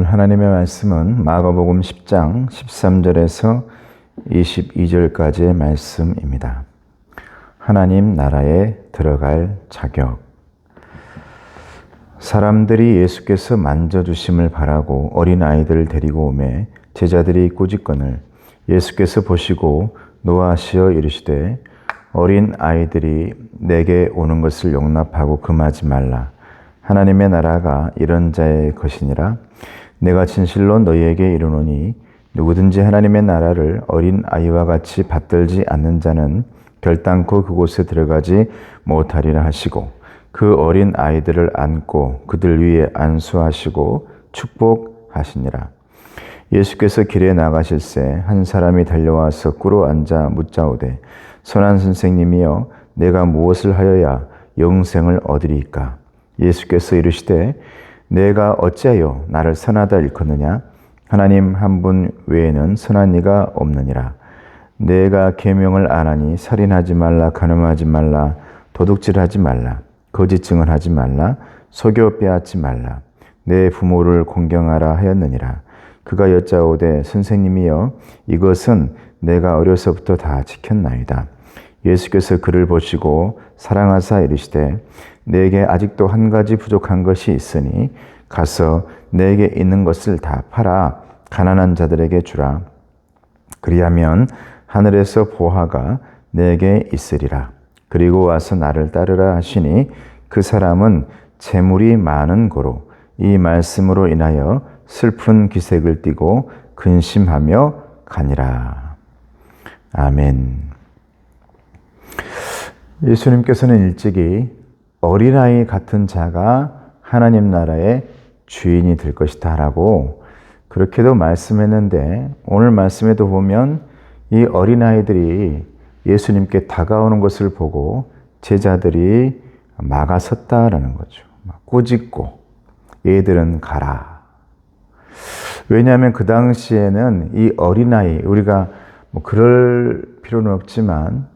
오늘 하나님의 말씀은 마가복음 10장 13절에서 22절까지의 말씀입니다. 하나님 나라에 들어갈 자격. 사람들이 예수께서 만져주심을 바라고 어린 아이들을 데리고 오매 제자들이 꼬집건을 예수께서 보시고 노하시어 이르시되 어린 아이들이 내게 오는 것을 용납하고 금하지 말라. 하나님의 나라가 이런 자의 것이니라. 내가 진실로 너희에게 이르노니 누구든지 하나님의 나라를 어린 아이와 같이 받들지 않는 자는 결단코 그곳에 들어가지 못하리라 하시고 그 어린 아이들을 안고 그들 위에 안수하시고 축복하시니라. 예수께서 길에 나가실새 한 사람이 달려와서 꿇어 앉아 묻자오되 선한 선생님이여 내가 무엇을 하여야 영생을 얻으리까 예수께서 이르시되 내가 어찌하여 나를 선하다 일컫느냐? 하나님 한 분 외에는 선한 이가 없느니라. 내가 계명을 안 하니 살인하지 말라 간음하지 말라 도둑질하지 말라 거짓 증언 하지 말라 속여 빼앗지 말라. 내 부모를 공경하라 하였느니라. 그가 여짜오되 선생님이여 이것은 내가 어려서부터 다 지켰나이다 예수께서 그를 보시고 사랑하사 이르시되 내게 아직도 한 가지 부족한 것이 있으니 가서 내게 있는 것을 다 팔아 가난한 자들에게 주라. 그리하면 하늘에서 보화가 내게 있으리라. 그리고 와서 나를 따르라 하시니 그 사람은 재물이 많은 고로 이 말씀으로 인하여 슬픈 기색을 띠고 근심하며 가니라. 아멘. 예수님께서는 일찍이 어린아이 같은 자가 하나님 나라의 주인이 될 것이다 라고 그렇게도 말씀했는데 오늘 말씀에도 보면 이 어린아이들이 예수님께 다가오는 것을 보고 제자들이 막아섰다라는 거죠. 꾸짖고 얘들은 가라. 왜냐하면 그 당시에는 이 어린아이 우리가 뭐 그럴 필요는 없지만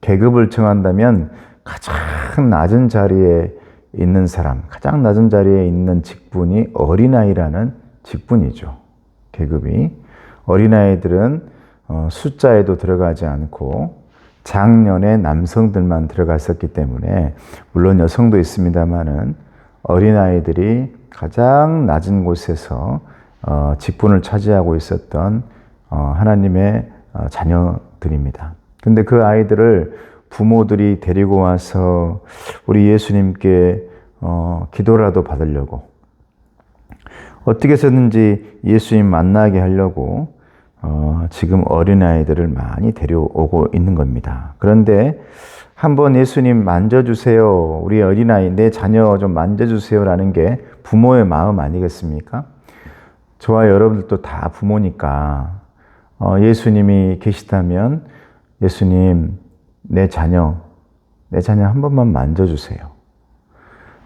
계급을 정한다면 가장 낮은 자리에 있는 사람, 가장 낮은 자리에 있는 직분이 어린아이라는 직분이죠. 계급이. 어린아이들은 어, 숫자에도 들어가지 않고 작년에 남성들만 들어갔었기 때문에 물론 여성도 있습니다만은 어린아이들이 가장 낮은 곳에서 어, 직분을 차지하고 있었던 어, 하나님의 자녀들입니다. 근데 그 아이들을 부모들이 데리고 와서 우리 예수님께 어, 기도라도 받으려고 어떻게 해서든지 예수님 만나게 하려고 어, 지금 어린아이들을 많이 데려오고 있는 겁니다. 그런데 한번 예수님 만져주세요. 우리 어린아이, 내 자녀 좀 만져주세요 라는 게 부모의 마음 아니겠습니까? 저와 여러분들도 다 부모니까 어, 예수님이 계시다면 예수님, 내 자녀, 내 자녀 한 번만 만져주세요.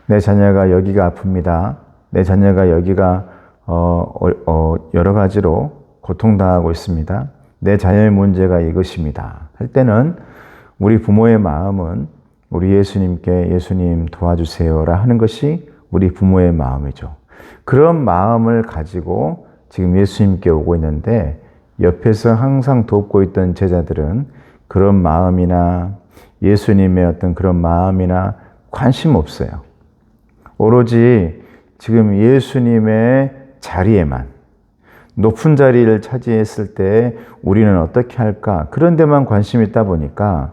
내 자녀가 여기가 아픕니다. 내 자녀가 여기가 어, 어, 어, 여러 가지로 고통당하고 있습니다. 내 자녀의 문제가 이것입니다. 할 때는 우리 부모의 마음은 우리 예수님께 예수님 도와주세요라 하는 것이 우리 부모의 마음이죠. 그런 마음을 가지고 지금 예수님께 오고 있는데 옆에서 항상 돕고 있던 제자들은 그런 마음이나 예수님의 어떤 그런 마음이나 관심 없어요. 오로지 지금 예수님의 자리에만 높은 자리를 차지했을 때 우리는 어떻게 할까? 그런 데만 관심이 있다 보니까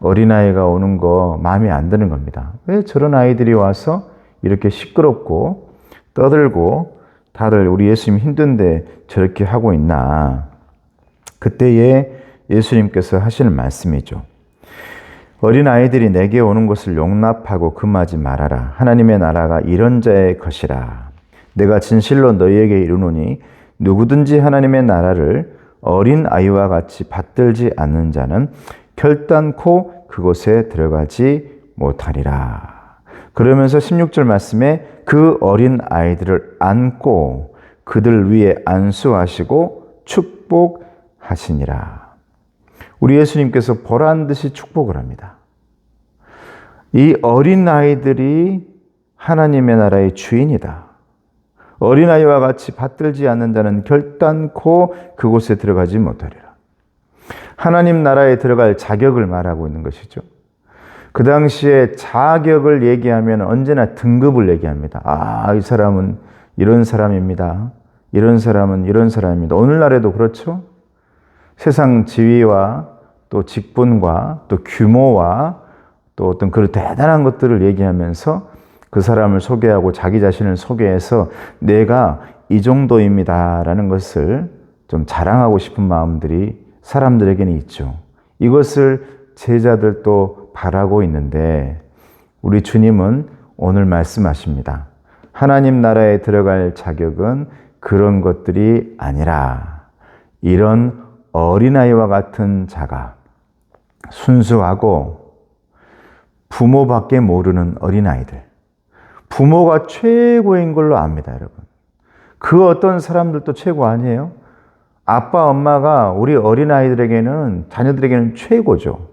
어린아이가 오는 거 마음에 안 드는 겁니다. 왜 저런 아이들이 와서 이렇게 시끄럽고 떠들고 다들 우리 예수님 힘든데 저렇게 하고 있나. 그때에 예수님께서 하시는 말씀이죠. 어린 아이들이 내게 오는 것을 용납하고 금하지 말아라. 하나님의 나라가 이런 자의 것이라. 내가 진실로 너희에게 이르노니 누구든지 하나님의 나라를 어린 아이와 같이 받들지 않는 자는 결단코 그곳에 들어가지 못하리라. 그러면서 16절 말씀에 그 어린 아이들을 안고 그들 위에 안수하시고 축복 하시니라. 우리 예수님께서 보란 듯이 축복을 합니다. 이 어린 아이들이 하나님의 나라의 주인이다. 어린아이와 같이 받들지 않는 자는 결단코 그곳에 들어가지 못하리라. 하나님 나라에 들어갈 자격을 말하고 있는 것이죠. 그 당시에 자격을 얘기하면 언제나 등급을 얘기합니다. 아, 이 사람은 이런 사람입니다. 이런 사람은 이런 사람입니다. 오늘날에도 그렇죠? 세상 지위와 또 직분과 또 규모와 또 어떤 그런 대단한 것들을 얘기하면서 그 사람을 소개하고 자기 자신을 소개해서 내가 이 정도입니다라는 것을 좀 자랑하고 싶은 마음들이 사람들에게는 있죠. 이것을 제자들도 바라고 있는데 우리 주님은 오늘 말씀하십니다. 하나님 나라에 들어갈 자격은 그런 것들이 아니라 이런 어린아이와 같은 자가 순수하고 부모밖에 모르는 어린아이들. 부모가 최고인 걸로 압니다, 여러분. 그 어떤 사람들도 최고 아니에요? 아빠, 엄마가 우리 어린아이들에게는, 자녀들에게는 최고죠.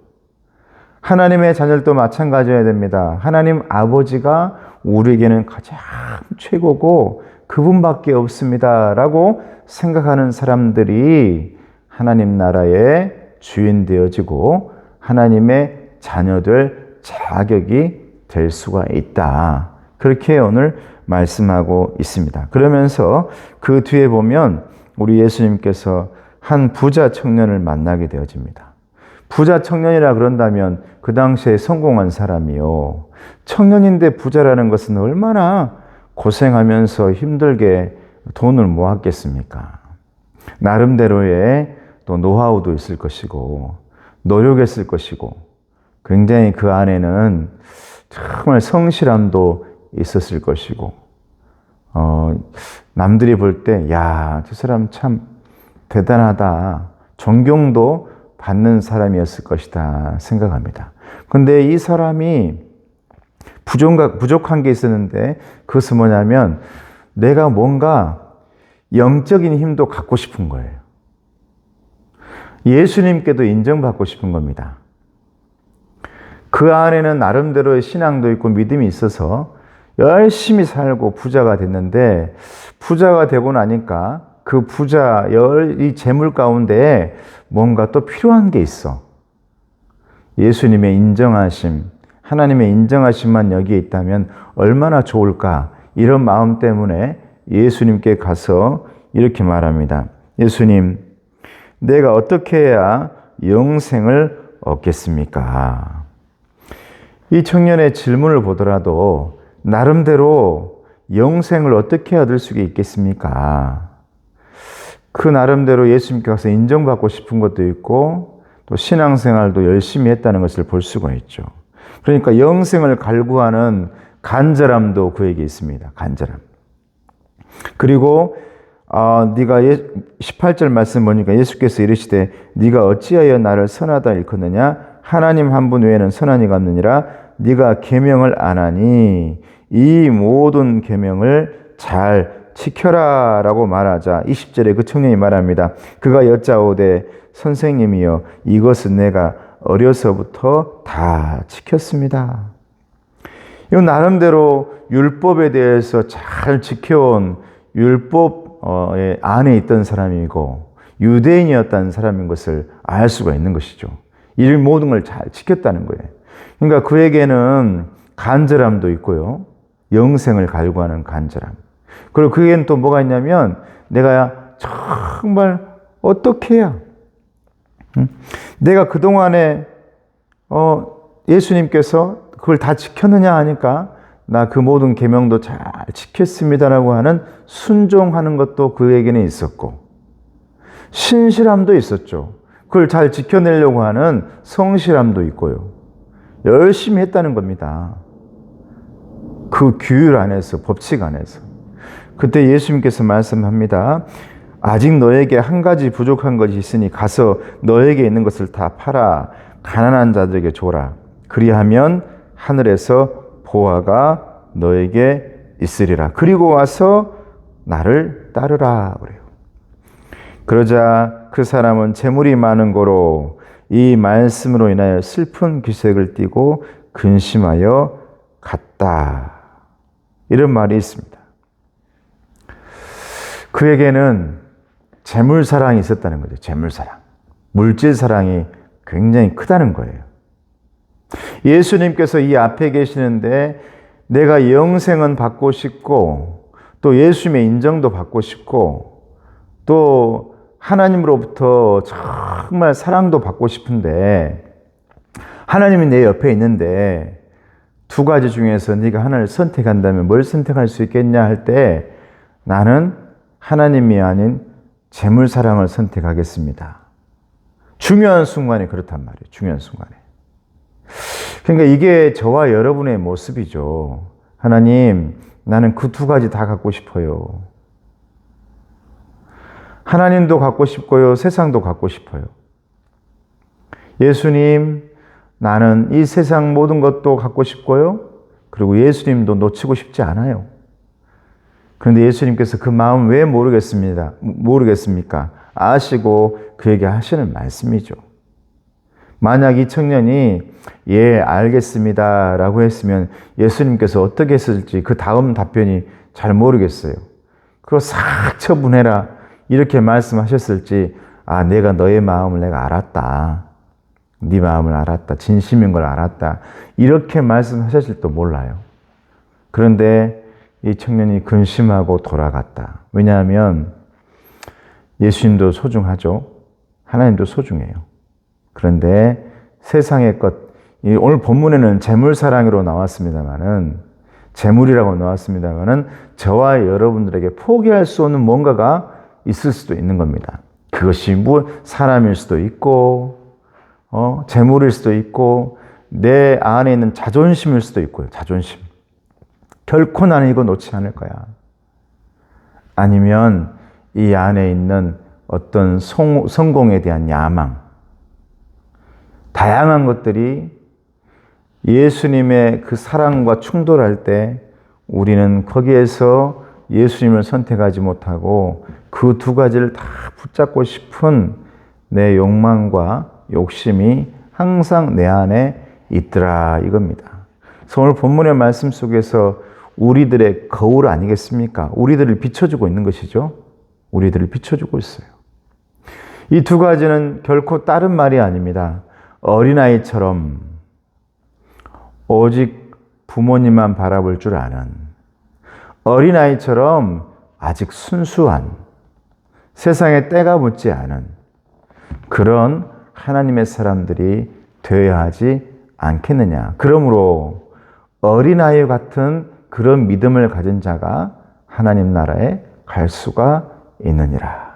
하나님의 자녀들도 마찬가지여야 됩니다. 하나님 아버지가 우리에게는 가장 최고고 그분밖에 없습니다. 라고 생각하는 사람들이 하나님 나라의 주인 되어지고 하나님의 자녀들 자격이 될 수가 있다. 그렇게 오늘 말씀하고 있습니다. 그러면서 그 뒤에 보면 우리 예수님께서 한 부자 청년을 만나게 되어집니다. 부자 청년이라 그런다면 그 당시에 성공한 사람이요. 청년인데 부자라는 것은 얼마나 고생하면서 힘들게 돈을 모았겠습니까? 나름대로의 또 노하우도 있을 것이고, 노력했을 것이고, 굉장히 그 안에는 정말 성실함도 있었을 것이고, 어, 남들이 볼 때, 야, 저 사람 참 대단하다. 존경도 받는 사람이었을 것이다 생각합니다. 근데 이 사람이 부족한, 부족한 게 있었는데 그것은 뭐냐면 내가 뭔가 영적인 힘도 갖고 싶은 거예요. 예수님께도 인정받고 싶은 겁니다. 그 안에는 나름대로의 신앙도 있고 믿음이 있어서 열심히 살고 부자가 됐는데 부자가 되고 나니까 그 부자 이 재물 가운데 뭔가 또 필요한 게 있어. 예수님의 인정하심, 하나님의 인정하심만 여기에 있다면 얼마나 좋을까? 이런 마음 때문에 예수님께 가서 이렇게 말합니다. 예수님, 내가 어떻게 해야 영생을 얻겠습니까? 이 청년의 질문을 보더라도 나름대로 영생을 어떻게 얻을 수 있겠습니까? 그 나름대로 예수님께 가서 인정받고 싶은 것도 있고 또 신앙생활도 열심히 했다는 것을 볼 수가 있죠. 그러니까 영생을 갈구하는 간절함도 그에게 있습니다. 간절함. 그리고 어, 네가 18절 말씀 보니까 예수께서 이르시되 네가 어찌하여 나를 선하다 일컫느냐 하나님 한 분 외에는 선한 이가 없느니라 네가 계명을 안 하니 이 모든 계명을 잘 지켜라 라고 말하자 20절에 그 청년이 말합니다. 그가 여짜오되 선생님이여 이것은 내가 어려서부터 다 지켰습니다. 이 나름대로 율법에 대해서 잘 지켜온 율법 안에 있던 사람이고 유대인이었다는 사람인 것을 알 수가 있는 것이죠. 이 모든 걸 잘 지켰다는 거예요. 그러니까 그에게는 간절함도 있고요. 영생을 갈구하는 간절함. 그리고 그게는 또 뭐가 있냐면 내가 정말 어떻게 해야 내가 그동안에 어 예수님께서 그걸 다 지켰느냐 하니까 나 그 모든 계명도 잘 지켰습니다라고 하는 순종하는 것도 그에게는 있었고 신실함도 있었죠. 그걸 잘 지켜내려고 하는 성실함도 있고요. 열심히 했다는 겁니다. 그 규율 안에서, 법칙 안에서. 그때 예수님께서 말씀합니다. 아직 너에게 한 가지 부족한 것이 있으니 가서 너에게 있는 것을 다 팔아 가난한 자들에게 줘라. 그리하면 하늘에서 보화가 너에게 있으리라. 그리고 와서 나를 따르라 그래요. 그러자 그 사람은 재물이 많은 거로 이 말씀으로 인하여 슬픈 기색을 띠고 근심하여 갔다. 이런 말이 있습니다. 그에게는 재물 사랑이 있었다는 거죠. 재물 사랑. 물질 사랑이 굉장히 크다는 거예요. 예수님께서 이 앞에 계시는데 내가 영생은 받고 싶고 또 예수님의 인정도 받고 싶고 또 하나님으로부터 정말 사랑도 받고 싶은데 하나님이 내 옆에 있는데 두 가지 중에서 네가 하나를 선택한다면 뭘 선택할 수 있겠냐 할 때 나는 하나님이 아닌 재물 사랑을 선택하겠습니다. 중요한 순간에 그렇단 말이에요. 중요한 순간에. 그러니까 이게 저와 여러분의 모습이죠. 하나님, 나는 그 두 가지 다 갖고 싶어요. 하나님도 갖고 싶고요. 세상도 갖고 싶어요. 예수님, 나는 이 세상 모든 것도 갖고 싶고요. 그리고 예수님도 놓치고 싶지 않아요. 그런데 예수님께서 그 마음 왜 모르겠습니다. 모르겠습니까? 아시고 그에게 하시는 말씀이죠. 만약 이 청년이 예, 알겠습니다. 라고 했으면 예수님께서 어떻게 했을지 그 다음 답변이 잘 모르겠어요. 그거 싹 처분해라. 이렇게 말씀하셨을지, 아, 내가 너의 마음을 내가 알았다. 네 마음을 알았다. 진심인 걸 알았다. 이렇게 말씀하셨을지도 몰라요. 그런데 이 청년이 근심하고 돌아갔다. 왜냐하면 예수님도 소중하죠. 하나님도 소중해요. 그런데 세상의 것, 오늘 본문에는 재물사랑으로 나왔습니다만은, 재물이라고 나왔습니다만은, 저와 여러분들에게 포기할 수 없는 뭔가가 있을 수도 있는 겁니다. 그것이 뭐 사람일 수도 있고, 어, 재물일 수도 있고, 내 안에 있는 자존심일 수도 있고요. 자존심. 결코 나는 이거 놓지 않을 거야. 아니면 이 안에 있는 어떤 성, 성공에 대한 야망. 다양한 것들이 예수님의 그 사랑과 충돌할 때 우리는 거기에서 예수님을 선택하지 못하고 그 두 가지를 다 붙잡고 싶은 내 욕망과 욕심이 항상 내 안에 있더라 이겁니다. 오늘 본문의 말씀 속에서 우리들의 거울 아니겠습니까? 우리들을 비춰주고 있는 것이죠. 우리들을 비춰주고 있어요. 이 두 가지는 결코 다른 말이 아닙니다. 어린아이처럼 오직 부모님만 바라볼 줄 아는 어린아이처럼 아직 순수한 세상에 때가 묻지 않은 그런 하나님의 사람들이 되어야 하지 않겠느냐. 그러므로 어린아이 같은 그런 믿음을 가진 자가 하나님 나라에 갈 수가 있느니라.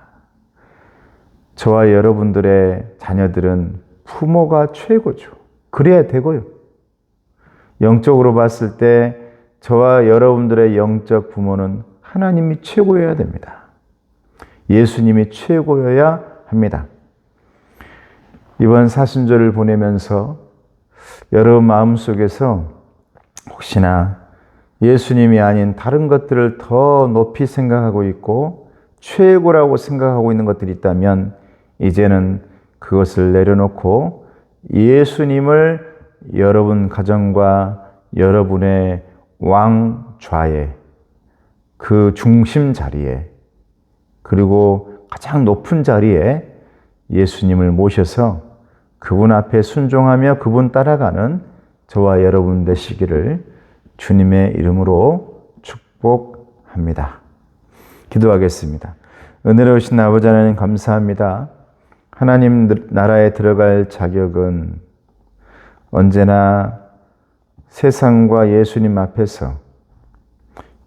저와 여러분들의 자녀들은 부모가 최고죠. 그래야 되고요. 영적으로 봤을 때 저와 여러분들의 영적 부모는 하나님이 최고여야 됩니다. 예수님이 최고여야 합니다. 이번 사순절을 보내면서 여러분 마음속에서 혹시나 예수님이 아닌 다른 것들을 더 높이 생각하고 있고 최고라고 생각하고 있는 것들이 있다면 이제는 그것을 내려놓고 예수님을 여러분 가정과 여러분의 왕 좌에 그 중심 자리에 그리고 가장 높은 자리에 예수님을 모셔서 그분 앞에 순종하며 그분 따라가는 저와 여러분 되시기를 주님의 이름으로 축복합니다. 기도하겠습니다. 은혜로우신 아버지 하나님 감사합니다. 하나님 나라에 들어갈 자격은 언제나 세상과 예수님 앞에서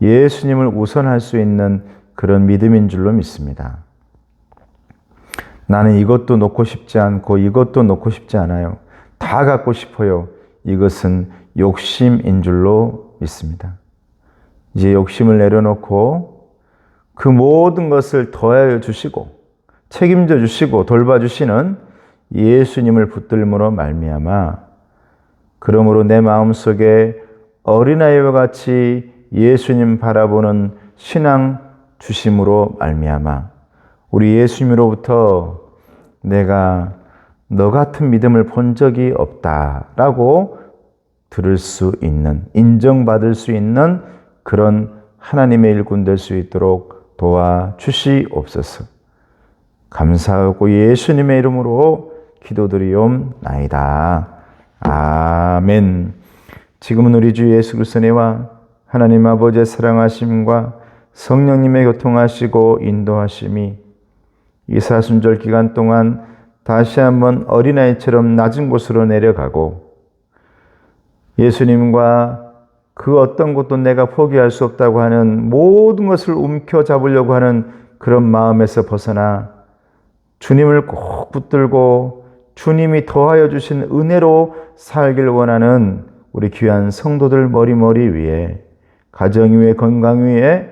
예수님을 우선할 수 있는 그런 믿음인 줄로 믿습니다. 나는 이것도 놓고 싶지 않고 이것도 놓고 싶지 않아요. 다 갖고 싶어요. 이것은 욕심인 줄로 믿습니다. 이제 욕심을 내려놓고 그 모든 것을 더하여 주시고 책임져 주시고 돌봐 주시는 예수님을 붙들므로 말미암아 그러므로 내 마음속에 어린아이와 같이 예수님 바라보는 신앙 주심으로 말미암아 우리 예수님으로부터 내가 너 같은 믿음을 본 적이 없다라고 들을 수 있는 인정받을 수 있는 그런 하나님의 일꾼 될 수 있도록 도와 주시옵소서. 감사하고 예수님의 이름으로 기도드리옵나이다. 아멘. 지금은 우리 주 예수 그리스도와 하나님 아버지의 사랑하심과 성령님의 교통하시고 인도하심이 이 사순절 기간 동안 다시 한번 어린아이처럼 낮은 곳으로 내려가고 예수님과 그 어떤 것도 내가 포기할 수 없다고 하는 모든 것을 움켜잡으려고 하는 그런 마음에서 벗어나 주님을 꼭 붙들고 주님이 더하여 주신 은혜로 살길 원하는 우리 귀한 성도들 머리머리 위에 가정 위에 건강 위에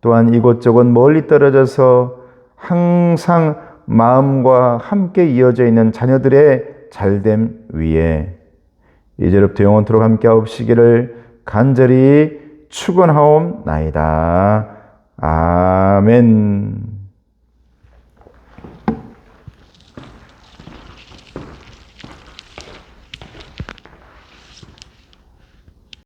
또한 이곳저곳 멀리 떨어져서 항상 마음과 함께 이어져 있는 자녀들의 잘됨 위에 이제부터 영원토록 함께 하옵시기를 간절히 축원하옵나이다. 아멘.